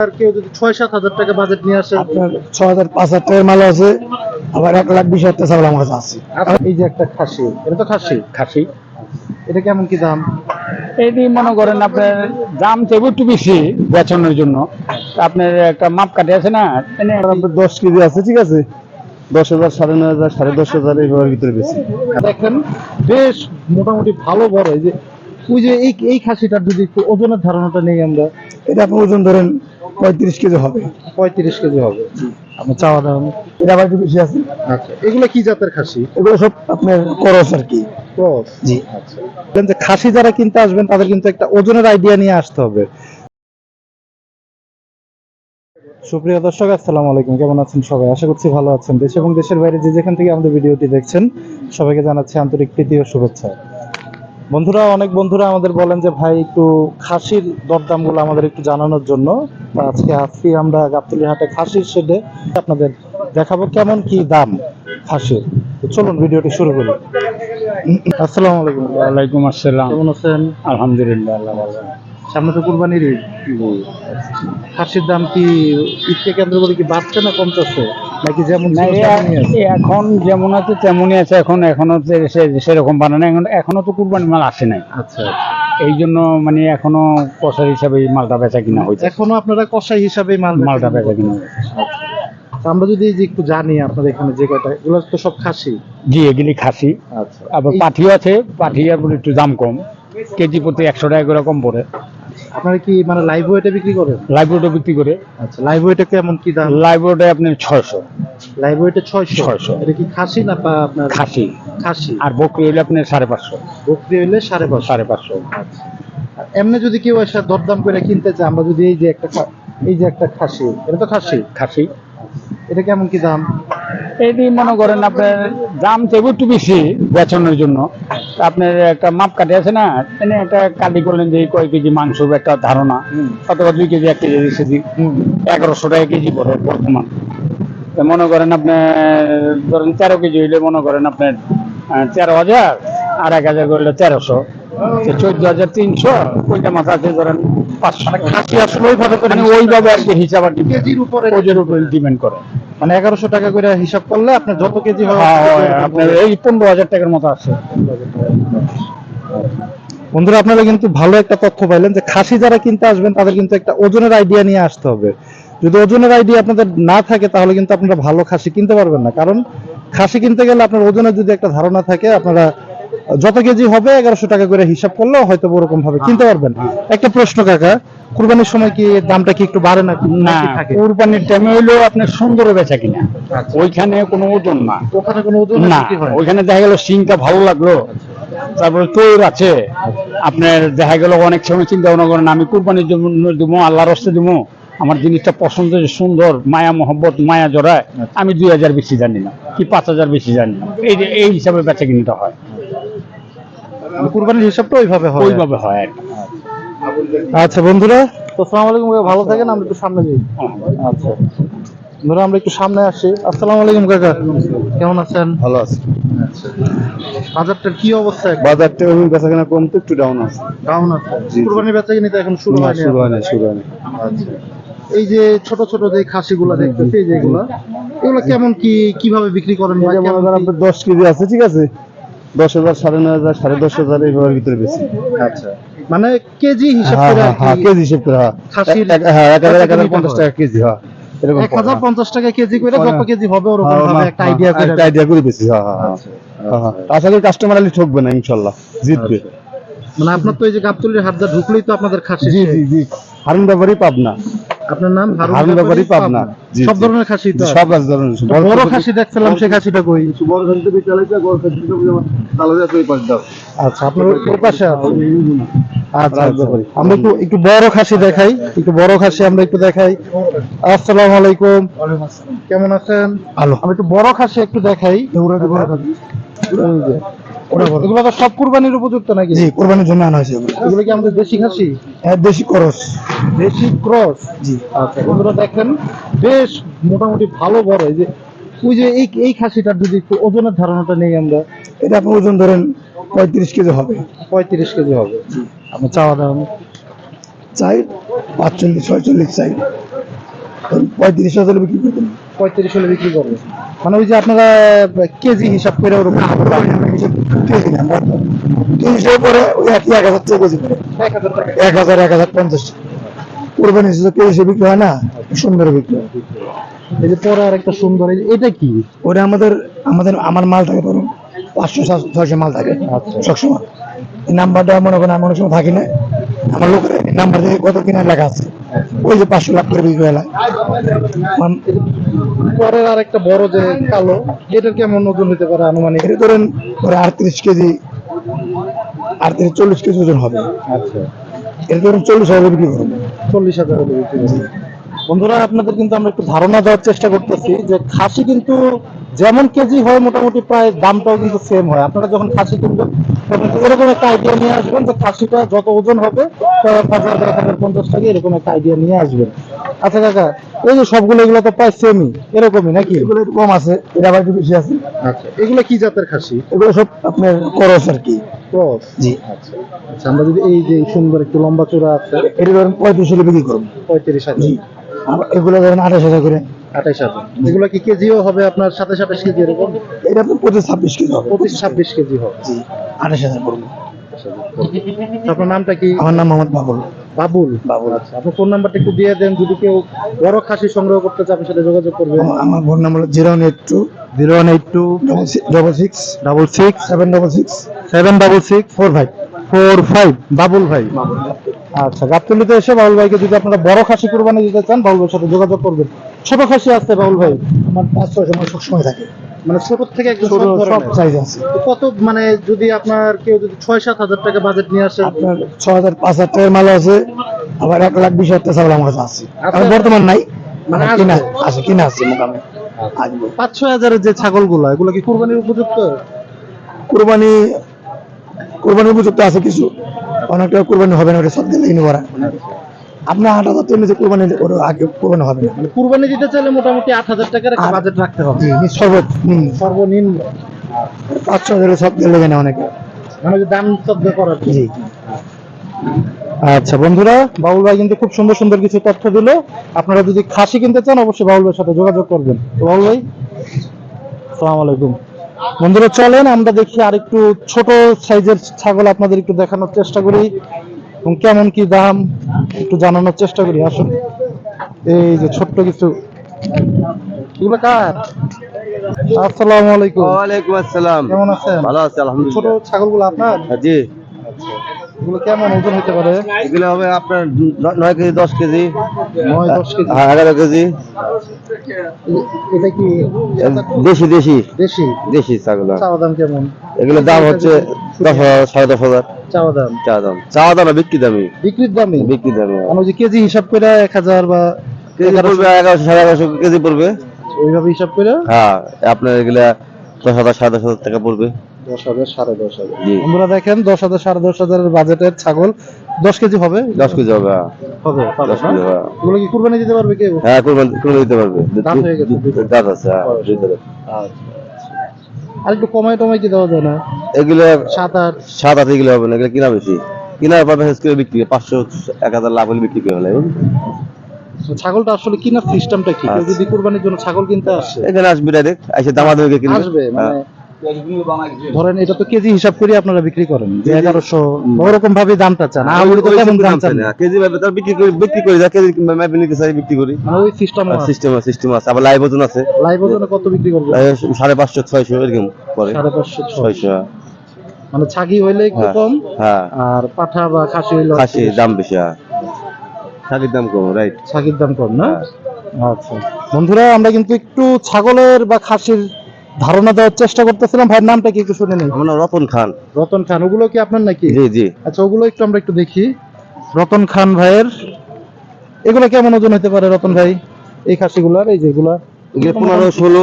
আর কেউ যদি ছয় সাত হাজার টাকা বাজেট নিয়ে আসে আপনার ছ হাজার পাঁচ হাজার টাকার মাল আছে আবার এক লাখ বিশ হাজার টাকা চাউল আমার কাছে আছে। এই যে একটা খাসি এটা তো খাসি? খাসি। এটা কেমন কি দাম? এটি মনে করেন আপনার দাম তো একটু বেশি বেচনের জন্য। আপনার একটা মাপ কাটে আছে না দশ কেজি আছে ঠিক আছে? দশ হাজার সাড়ে নয় হাজার সাড়ে দশ হাজার এইভাবে ভিতরে বেশি। দেখেন বেশ মোটামুটি ভালো বড় এই যে ওই যে এই এই খাসিটার যদি একটু ওজনের ধারণাটা নেই আমরা এটা আপনার ওজন ধরেন পঁয়ত্রিশ কেজি হবে। পঁয়ত্রিশ কেজি হবে। আপনার চাওয়া দাম? এটা আবার একটু বেশি আছে। আচ্ছা এগুলো কি জাতের খাসি? এগুলো সব আপনার করস আর কি। ক্রস? জি। আচ্ছা। যে খাসি যারা কিনতে আসবেন তাদের কিন্তু একটা ওজনের আইডিয়া নিয়ে আসতে হবে। সুপ্রিয় দর্শক আসসালামু আলাইকুম। কেমন আছেন সবাই? আশা করছি ভালো আছেন। দেশ এবং দেশের বাইরে যে যেখান থেকে আমাদের ভিডিওটি দেখছেন সবাইকে জানাচ্ছি আন্তরিক প্রীতি ও শুভেচ্ছা। বন্ধুরা অনেক বন্ধুরা আমাদের বলেন যে ভাই একটু খাসির দরদামগুলো আমাদের একটু জানানোর জন্য। আজকে আজকে আমরা গাবতলি হাটে খাসির শেডে। আপনাদের দেখাবো কেমন কি দাম খাসির। চলুন ভিডিওটি শুরু করি। আসসালামু আলাইকুম। ওয়ালাইকুম আসসালাম। কেমন আছেন? আলহামদুলিল্লাহ আল্লাহ সামনে তো কুরবানির খাসির দাম কি ঈদকে কেন্দ্র করে কি বাড়ছে না কমতেছে? নাকি যেমন এখন যেমন আছে তেমনই আছে। এখন এখনও সেরকম বানানো এখন এখনও তো কুরবানি মাল আসে নাই। আচ্ছা। এই জন্য মানে এখনও কষার হিসাবে মালটা বেচা কিনা হয়েছে। এখনও আপনারা কষাই হিসাবে মাল মালটা বেচা কিনা হয়েছে। আমরা যদি যে একটু জানি আপনাদের এখানে যে কয়টা এগুলো তো সব খাসি? জি এগুলি খাসি। আচ্ছা। আবার পাঠিও আছে পাঠি আর একটু দাম কম। কেজি প্রতি একশো টাকা করে কম পড়ে। আপনারা কি মানে লাইভ ওয়েটে বিক্রি করেন? লাইব্রেরিটা বিক্রি করে। আচ্ছা লাইভ ওয়েটে কেমন কি দাম? লাইব্রেরিটা আপনার ছয়শো। লাইভ ওয়েটে ছয়শো? 600 এটা কি খাসি না আপনার খাসি। খাসি? আর বকরি হলে আপনার সাড়ে পাঁচশো। বকরি হইলে সাড়ে পাঁচশো। সাড়ে পাঁচশো। আচ্ছা। আর এমনি যদি কেউ এসে দরদাম করে কিনতে চায় আমরা যদি এই যে একটা এই যে একটা খাসি এটা তো খাসি? খাসি। এটা কেমন কি দাম? এটি মনে করেন আপনার দাম তো একটু বেশি বেচনের জন্য। আপনার একটা মাপ কাটে আছে না, এনে একটা কাটি করলেন যে কয় কেজি মাংস একটা ধারণা, অথবা দুই কেজি, এক কেজি কেজি এগারোশো টাকা কেজি পড়ে বর্তমান। মনে করেন আপনার, ধরেন তেরো কেজি হইলে মনে করেন আপনার তেরো হাজার, আর এক হাজার করলে তেরোশো। চোদ্দ হাজার তিনশো ওইটা মাথা আছে ধরেন পাঁচশো খাসি আসলে ওইভাবে করে মানে ওইভাবে আর কি হিসাব আর কেজির উপরে ওজের উপরে ডিপেন্ড করে। মানে এগারোশো টাকা করে হিসাব করলে আপনার যত কেজি হ্যাঁ, হয়, আপনার এই পনেরো হাজার টাকার মতো আছে। বন্ধুরা আপনারা কিন্তু ভালো একটা তথ্য পাইলেন যে খাসি যারা কিনতে আসবেন তাদের কিন্তু একটা ওজনের আইডিয়া নিয়ে আসতে হবে। যদি ওজনের আইডিয়া আপনাদের না থাকে তাহলে কিন্তু আপনারা ভালো খাসি কিনতে পারবেন না। কারণ খাসি কিনতে গেলে আপনার ওজনের যদি একটা ধারণা থাকে আপনারা যত কেজি হবে এগারোশো টাকা করে হিসাব করলেও হয়তো ওরকম ভাবে কিনতে পারবেন। একটা প্রশ্ন কাকা কুরবানির সময় কি দামটা কি একটু বাড়ে না না কোরবানির টাইমে হইল আপনার সুন্দর বেচা কিনা। ওইখানে কোনো ওজন না। ওখানে কোনো ওজন না ওইখানে দেখা গেল সিংটা ভালো লাগল তারপরে তৈর আছে। আপনার দেখা গেল অনেক সময় চিন্তা ভাবনা করেন আমি কুরবানির জন্য দেবো আল্লাহর রস্তে দেবো আমার জিনিসটা পছন্দ যে সুন্দর মায়া মহব্বত মায়া জড়ায় আমি দুই হাজার বেশি জানি না কি পাঁচ হাজার বেশি জানি না। এই এই হিসাবে বেচা কিনিটা হয়। কুরবানির হিসাবটা ওইভাবে হয় ওইভাবে হয় আচ্ছা বন্ধুরা? তো আসসালামু আলাইকুম কাকা, ভালো থাকেন আমরা একটু সামনে যাই। আচ্ছা। বন্ধুরা আমরা একটু সামনে আসি। আসসালামু আলাইকুম কাকা। কেমন আছেন? ভালো আছে। বাজারটার কি অবস্থা বাজারটা ওই বেচা কেনা কম তো একটু ডাউন আছে। ডাউন আছে? জি, জি। কুরবানি বেচা কিনে তো এখন শুরু হয়নি শুরু হয় না শুরু হয় না আচ্ছা। এই যে ছোট ছোট যে খাসিগুলা দেখতেছি এই যেগুলা এগুলো কেমন কি কীভাবে বিক্রি করেন? মনে কেমন করেন কি- আপনার দশ কেজি আছে ঠিক আছে? দশ হাজার সাড়ে নয় হাজার সাড়ে দশ হাজার এইভাবে ভিতরে বেশি। আচ্ছা। মানে কেজি হিসাব হ্যাঁ করে হ্যাঁ হ্যাঁ কেজি হিসেব করে হ্যাঁ। হ্যাঁ এক হাজার এক হাজার পঞ্চাশ টাকা কেজি হ্যাঁ এরকম এক হাজার পঞ্চাশ টাকা কেজি করে হ্যাঁ। কেজি হবে ওরকম হ্যাঁ, ভাবে হ্যাঁ, একটা আইডিয়া করে একটা আইডিয়া করে বেশি হ্যাঁ হ্যাঁ হ্যাঁ আচ্ছা, হ্যাঁ, হ্যাঁ। আশা করি কাস্টমার আলি ঠকবে না ইনশাল্লাহ জিতবে। মানে আপনার তো এই যে গাবতলির হাটটা ঢুকলেই তো আপনাদের খাসি জি জি জি। হারুন ব্যাপারই পাবনা। আপনার নাম? হারুন ব্যাপারী পাবনা। সব ধরনের খাসি তো সব আছে। ধরুন তো বড় খাসি দেখছিলাম সেই খাসিটা কই? বড় খাসি তো বিকালে যা বড় খাসি তো যেমন তাহলে যা তুই পাঁচ দাও। আচ্ছা আপনার ওই- পাশে আছে? আচ্ছা আচ্ছা। ব্যাপারী। আমরা একটু একটু বড় খাসি দেখাই একটু বড় খাসি আমরা একটু দেখাই। আসসালামু আলাইকুম। কেমন আছেন? ভালো। আমি একটু বড় খাসি একটু দেখাই। এগুলো তো সব কুরবানির উপযুক্ত নাকি? জি কোরবানির জন্য আনা হয়েছে এগুলো। কি আমাদের দেশি খাসি? হ্যাঁ দেশি করস। দেশি ক্রস? জি। আচ্ছা বন্ধুরা দেখেন বেশ মোটামুটি ভালো বড়। এই যে ওই যে এই এই খাসিটার যদি একটু ওজনের ধারণাটা নেই আমরা। এটা আপনার ওজন ধরেন পঁয়ত্রিশ কেজি হবে। পঁয়ত্রিশ কেজি হবে। আপনার চাওয়া দাম চাই পাঁচচল্লিশ ছয়চল্লিশ চাই। পঁয়ত্রিশ হাজার বিক্রি করতেন পঁয়ত্রিশ হলে বিক্রি করবে। মানে ওই যে আপনারা কেজি হিসাব করে ওরকম কেজি না তিনশো পরে ওই একই এক হাজার কেজি করে। এক হাজার এক হাজার পঞ্চাশ কোরবানি হিসেবে কেজি বিক্রি হয় না সুন্দর বিক্রি হয়। এই যে পরে আর একটা সুন্দর এটা কি? ওটা আমাদের আমাদের আমার মাল থাকে ধরুন পাঁচশো ছয়শো মাল থাকে আচ্ছা। সবসময়। এই নাম্বারটা মনে করেন আমি অনেক সময় থাকি না। আমার লোকের নাম্বার থেকে কত কিনা লেখা আছে। ওই যে পাঁচশো লাখ করে বিক্রি হয় পরের আর একটা বড় যে কালো এটার কেমন ওজন হতে পারে আনুমানিক? এটা ধরেন পরে আটত্রিশ কেজি আটত্রিশ চল্লিশ কেজি ওজন হবে। আচ্ছা। এটা ধরেন চল্লিশ হাজার বিক্রি করব। চল্লিশ হাজার বিক্রি করবে। বন্ধুরা আপনাদের কিন্তু আমরা একটু ধারণা দেওয়ার চেষ্টা করতেছি যে খাসি কিন্তু যেমন কেজি হয় মোটামুটি প্রায় দামটাও কিন্তু সেম হয়। আপনারা যখন খাসি কিনবেন তখন এরকম একটা আইডিয়া নিয়ে আসবেন যে খাসিটা যত ওজন হবে এক হাজার এক হাজার পঞ্চাশ টাকা এরকম একটা আইডিয়া নিয়ে আসবেন। আচ্ছা কাকা এই যে সবগুলো এগুলো তো প্রায় সেমই এরকমই নাকি? এগুলো একটু কম আছে এটা আবার একটু বেশি আছে। আচ্ছা এগুলো কি জাতের খাসি? এগুলো সব আপনার করস আর কি। ক্রস? জি। আচ্ছা আচ্ছা আমরা যদি এই যে সুন্দর একটু লম্বা চূড়া আছে এটা ধরেন পঁয়ত্রিশ হলে বিক্রি করব। পঁয়ত্রিশ হাজার। এগুলো ধরেন আঠাশ হাজার করে। আঠাইশ হাজার। এগুলো কি কেজিও হবে আপনার সাতাশ কেজি এরকম? এটা আপনার পঁচিশ ছাব্বিশ কেজি হবে। পঁচিশ ছাব্বিশ কেজি হবে। জি আঠাশ হাজার পড়ব। আপনার নামটা কি? আমার নাম মোহাম্মদ বাবুল। বাবুল। বাবুল। আচ্ছা আপনার ফোন নাম্বারটা একটু দিয়ে দেন যদি কেউ বড় খাসি সংগ্রহ করতে চায় আপনার সাথে যোগাযোগ করবেন। আমার- আমার phone number zero one eight two zero one eight two double six double six seven double six seven double six four five. Four five. Babul ভাই। আচ্ছা গাবতলিতে এসে বাবুল ভাইকে যদি আপনারা বড় খাসি কোরবানি দিতে চান বাবুল ভাইয়ের সাথে যোগাযোগ করবেন। ছোট খাসি আছে বাবুল ভাই? আমার পাঁচ ছয় সময় সবসময় থাকে। মানে ছোট থেকে একদম সব সব সাইজ আছে। কত মানে যদি আপনার কেউ যদি ছয় সাত হাজার টাকা বাজেট নিয়ে আসে? আপনার ছ হাজার পাঁচ হাজার টাকার মাল আছে আবার এক লাখ বিশ হাজার টাকা আমার কাছে আছে। আর বর্তমান নাই মানে মানে কিনা আছে? কিনা আছে পাঁচ ছয় হাজারের যে ছাগলগুলো এগুলো কি কোরবানির উপযুক্ত? কোরবানি কোরবানি উপযুক্ত আছে কিছু? অনেকটা কোরবানি হবে না ওটা সব দিলে করা আপনার আট হাজার টাকা কোরবানি ওর আগে কোরবানি হবে না। মানে কুরবানি দিতে চাইলে মোটামুটি আট হাজার টাকার বাজেট রাখতে হবে। সর্বনিম্ন সর্বনিম্ন। পাঁচ ছ হাজারে সব দিলে কেনে অনেকে। মানে দাম শব্দ করার। জি। আচ্ছা বন্ধুরা বাবুল ভাই কিন্তু খুব সুন্দর সুন্দর কিছু তথ্য দিল। আপনারা যদি খাসি কিনতে চান অবশ্যই বাবুল ভাইয়ের সাথে যোগাযোগ করবেন। তো বাবুল ভাই আসসালামু আলাইকুম। বন্ধুরা চলেন আমরা দেখি আরেকটু ছোট সাইজের ছাগল আপনাদের একটু দেখানোর চেষ্টা করি এবং কেমন কি দাম একটু জানানোর চেষ্টা করি। আসুন এই যে ছোট্ট কিছু। এগুলো কার? আসসালামু আলাইকুম। ওয়ালাইকুম আসসালাম। কেমন আছেন? ভালো আছে ছোট আলহামদুলিল্লাহ ছাগলগুলো আপনার? জি। এগুলো কেমন ওজন হতে পারে? এগুলো হবে আপনার নয় কেজি দশ কেজি। নয় দশ কেজি। হ্যাঁ, এগারো কেজি। এটা কি দেশি দেশি। দেশি? দেশি ছাগল চাওয়া দাম কেমন? এগুলো দাম হচ্ছে দশ হাজার সাড়ে দশ হাজার। চাওয়া দাম? চা দাম। চাওয়া দাম বিক্রি দামি। বিক্রির দামে? বিক্রি দামি মানে যে কেজি হিসাব করে এক হাজার বা কেজি পড়বে এগারোশো সাড়ে এগারোশো কেজি পড়বে। ওইভাবে হিসাব করে? হ্যাঁ আপনার এগুলা দশ হাজার সাড়ে দশ হাজার টাকা পড়বে। দশ হাজার সাড়ে দশ হাজার। বন্ধুরা দেখেন দশ হাজার সাড়ে দশ হাজারের বাজেটের ছাগল। দশ কেজি হবে? দশ কেজি হবে। হবে পাবে দশ না? কেজি হবে এগুলো কি কুরবানি দিতে পারবে কেউ? হ্যাঁ কোরবানি কোরবানি দিতে পারবে। দাঁত গেছে, দুটো। দাঁত আছে দুইটা দাঁত। আর একটু কমাই টমাই কি দেওয়া যায় না? এগুলো সাত আট। সাত আট এগুলো হবে না এগুলো কিনা বেশি। কিনার পর বিক্রি পাঁচশো এক হাজার লাভ হলে বিক্রি করে ছাগলটা আসলে কিনার সিস্টেমটা কি? কেউ আচ্ছা। যদি কুরবানির জন্য ছাগল কিনতে আসে? এখানে আসবে ডাইরেক্ট এসে কিনবে। আসবে মানে হ্যাঁ। ধরেন এটা তো কেজি হিসাব করে আপনারা বিক্রি করেন যে এগারোশো ওরকম ভাবে দামটা চান। তো সিস্টেম দাম আছে চান। কেজি ভাবে তার বিক্রি করে বিক্রি করে যা কেজি ম্যাপে নিতে চাই বিক্রি করি। মানে ওই সিস্টেম সিস্টেম সিস্টেম আছে আবার লাইভ ওজন আছে। লাইভ ওজনে কত বিক্রি করবে? সাড়ে পাঁচশো ছয়শো এরকম পরে সাড়ে পাঁচশো ছয়শো। ছয়শো মানে ছাগি হইলে একটু হ্যাঁ। কম হ্যাঁ। আর পাঠা বা খাসি হইলে খাসি দাম বেশি হ্যাঁ দাম কম রাইট ছাগির দাম কম না? হ্যাঁ। আচ্ছা। বন্ধুরা আমরা কিন্তু একটু ছাগলের বা খাসির ধারণা দেওয়ার চেষ্টা করতেছিলাম। ভাইয়ের নামটা কি একটু শুনে নিই আমার রতন খান। রতন খান। ওগুলো কি আপনার নাকি? জি জি। আচ্ছা ওগুলো একটু আমরা একটু দেখি। রতন খান ভাইয়ের এগুলো কেমন ওজন হতে পারে রতন ভাই? এই খাসিগুলার এই যেগুলা? পনেরো ষোলো।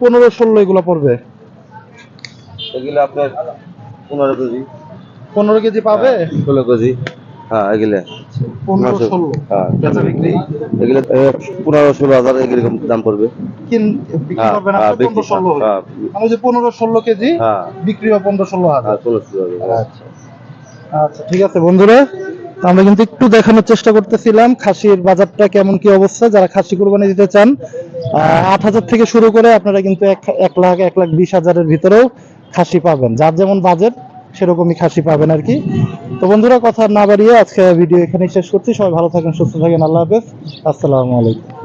পনেরো ষোলো এগুলো পড়বে। এগুলো আপনার পনেরো কেজি। পনেরো কেজি পাবে? ষোলো কেজি। হ্যাঁ এগুলো। পনেরো ষোলো। বেচা বিক্রি? এগুলো পনেরো ষোলো হাজার এরকম দাম পড়বে? কিন বিক্রি করবেন আপনি বিক্রি পনেরো ষোলো যে পনেরো ষোলো কেজি বিক্রি পনেরো ষোলো হাজার। পনেরো ষোলো হাজার। আচ্ছা। আচ্ছা ঠিক আছে বন্ধুরা আমরা কিন্তু একটু দেখানোর চেষ্টা করতেছিলাম খাসির বাজারটা কেমন কি অবস্থা যারা খাসি কোরবানি দিতে চান আট হাজার থেকে শুরু করে আপনারা কিন্তু এক লাখ এক লাখ বিশ হাজারের ভিতরেও খাসি পাবেন। যার যেমন বাজেট সেরকমই খাসি পাবেন আর কি। তো বন্ধুরা, কথা না বাড়িয়ে আজকে ভিডিও এখানে শেষ করছি। সবাই ভালো থাকেন, সুস্থ থাকেন। আল্লাহ হাফেজ। আসসালামু আলাইকুম।